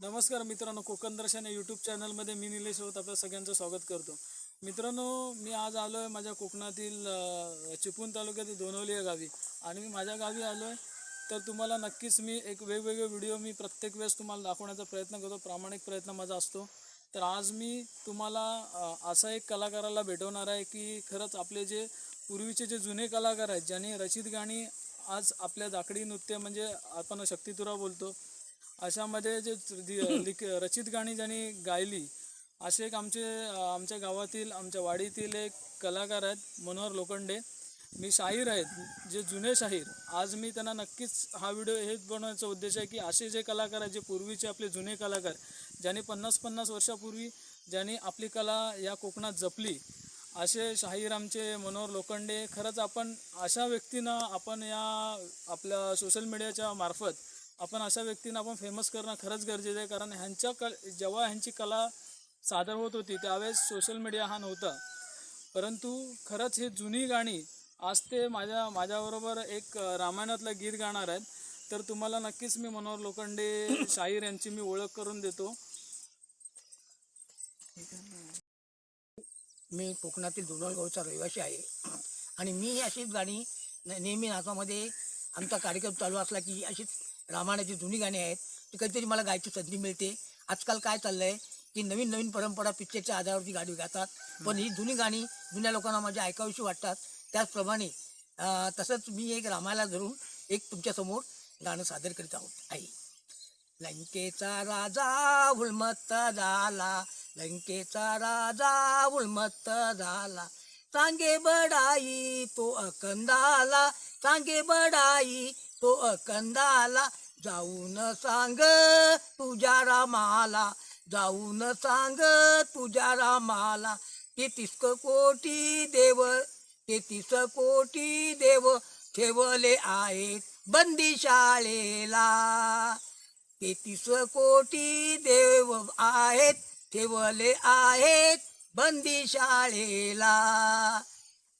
नमस्कार मित्रांनो कोकण दर्शन या यूट्यूब चॅनलमध्ये मी निलेश होत आपल्या सगळ्यांचं स्वागत करतो. मित्रांनो मी आज आलो आहे माझ्या कोकणातील चिपळूण तालुक्यातील दोनवली या गावी. आणि मी माझ्या गावी आलो आहे तर तुम्हाला नक्कीच मी एक वेगवेगळे व्हिडिओ मी प्रत्येक वेळेस तुम्हाला दाखवण्याचा प्रयत्न करतो. प्रामाणिक प्रयत्न माझा असतो. तर आज मी तुम्हाला असा एक कलाकाराला भेटवणार आहे की खरंच आपले जे पूर्वीचे जे जुने कलाकार आहेत ज्यांनी रचित गाणी आज आपल्या जाकडी नृत्य म्हणजे आपण शक्तितुरा बोलतो अशामध्ये जे लिख रचित गाणी ज्यांनी गायली असे एक आमचे आमच्या गावातील आमच्या वाडीतील एक कलाकार आहेत मनोहर लोखंडे. मी शाहीर आहेत जे जुने शाहीर. आज मी त्यांना नक्कीच हा व्हिडिओ हेच बनवण्याचा उद्देश आहे की असे जे कलाकार आहेत जे पूर्वीचे आपले जुने कलाकार ज्यांनी पन्नास पन्नास वर्षापूर्वी ज्यांनी आपली कला या कोकणात जपली असे शाहीर आमचे मनोहर लोखंडे. खरंच आपण अशा व्यक्तींना आपण या आपल्या सोशल मीडियाच्या मार्फत आपण अशा व्यक्तींना आपण फेमस करणं खरंच गरजेचं आहे. कारण ह्यांच्या कल जेव्हा ह्यांची कला सादर होत होती त्यावेळेस सोशल मीडिया हा नव्हता. परंतु खरंच हे जुनी गाणी आज ते माझ्या माझ्याबरोबर एक रामायणातलं गीत गाणार आहेत. तर तुम्हाला नक्कीच मी मनोहर लोखंडे शाहीर यांची मी ओळख करून देतो. मी कोकणातील डोंगरगावचा रहिवासी आहे. आणि मी अशीच गाणी नेहमी नाचामध्ये आमचा कार्यक्रम चालू असला की अशीच रामायणाची जुनी गाणी आहेत. ती कधीतरी मला गायची संधी मिळते. आजकाल काय चाललंय की नवीन नवीन परंपरा पिक्चरच्या आधारावरती गाडी गातात. पण ही जुनी गाणी जुन्या लोकांना माझ्या ऐकावीशी वाटतात. त्याचप्रमाणे तसंच मी एक रामायला धरून एक तुमच्यासमोर गाणं सादर करीत आहोत. आहे. लंकेचा राजा उलमत्त झाला. लंकेचा राजा उलमत्त झाला. सांगे बडाई तो अकंदाला सांगे बडाई तो अकंदाला जाऊन सांग तुझ्या रामाला जाऊन सांग तुझ्या रामाला. तेतीस कोटी देव तेतीस कोटी देव ठेवले आहेत बंदी शाळेला. तेतीस कोटी देव आहेत ठेवले आहेत बंदी शाळेला.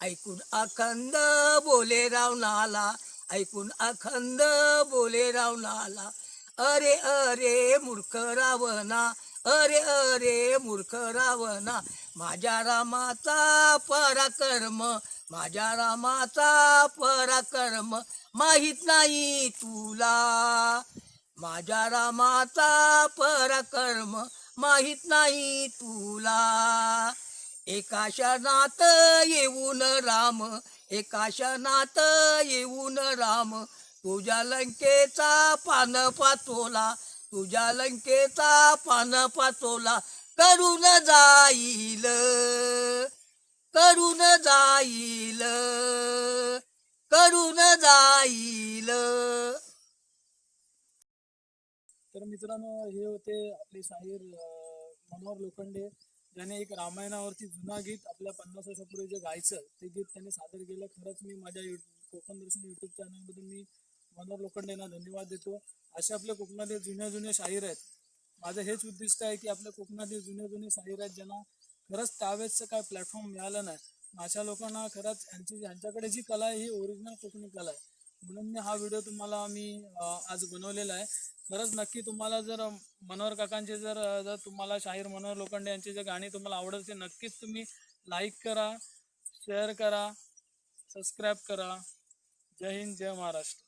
ऐकून अखंड बोले रावणाला ऐकून अखंड बोले रावणाला अरे अरे मूर्ख रावणा अरे अरे मूर्ख रावणा माझ्या रामाचा पराक्रम माझ्या रामाचा पराक्रम माहीत नाही तुला. माझ्या रामाचा पराक्रम माहीत नाही तुला. एका क्षणात येऊन राम एका क्षणात येऊन राम. तुझ्या लंकेचा पान पाचोला तुझ्या लंकेचा पान पाचोला करून जाईल करून जाईल करून जाईल. तर मित्रांनो हे होते आपले शाहीर मनोहर लोखंडे. ज्याने एक रामायणावरती जुना गीत आपल्या पन्नास वर्षापूर्वी जे गायचं ते गीत त्यांनी सादर केलं. खरंच मी माझ्या कोकण दर्शन युट्यूब चॅनलमधून मी मनोहर लोखंडेंना धन्यवाद देतो. असे आपल्या कोकणातले जुने जुने शाहीर आहेत. माझं हेच उद्दिष्ट आहे की आपल्या कोकणातील जुने जुने शाहीर आहेत ज्यांना खरंच त्यावेळेसचं काय प्लॅटफॉर्म मिळालं नाही. अशा लोकांना खरंच यांची यांच्याकडे जी कला आहे ही ओरिजिनल कोकणी कला आहे. म्हणून मी हा व्हिडिओ तुम्हाला मी आज बनवलेला आहे. खरंच नक्की तुम्हाला जर मनोहर काकांचे जर जर तुम्हाला शाहीर मनोहर लोखंडे यांची जर गाणी तुम्हाला आवडत असेल नक्कीच तुम्ही लाईक करा शेअर करा सबस्क्राईब करा. जय हिंद जय महाराष्ट्र.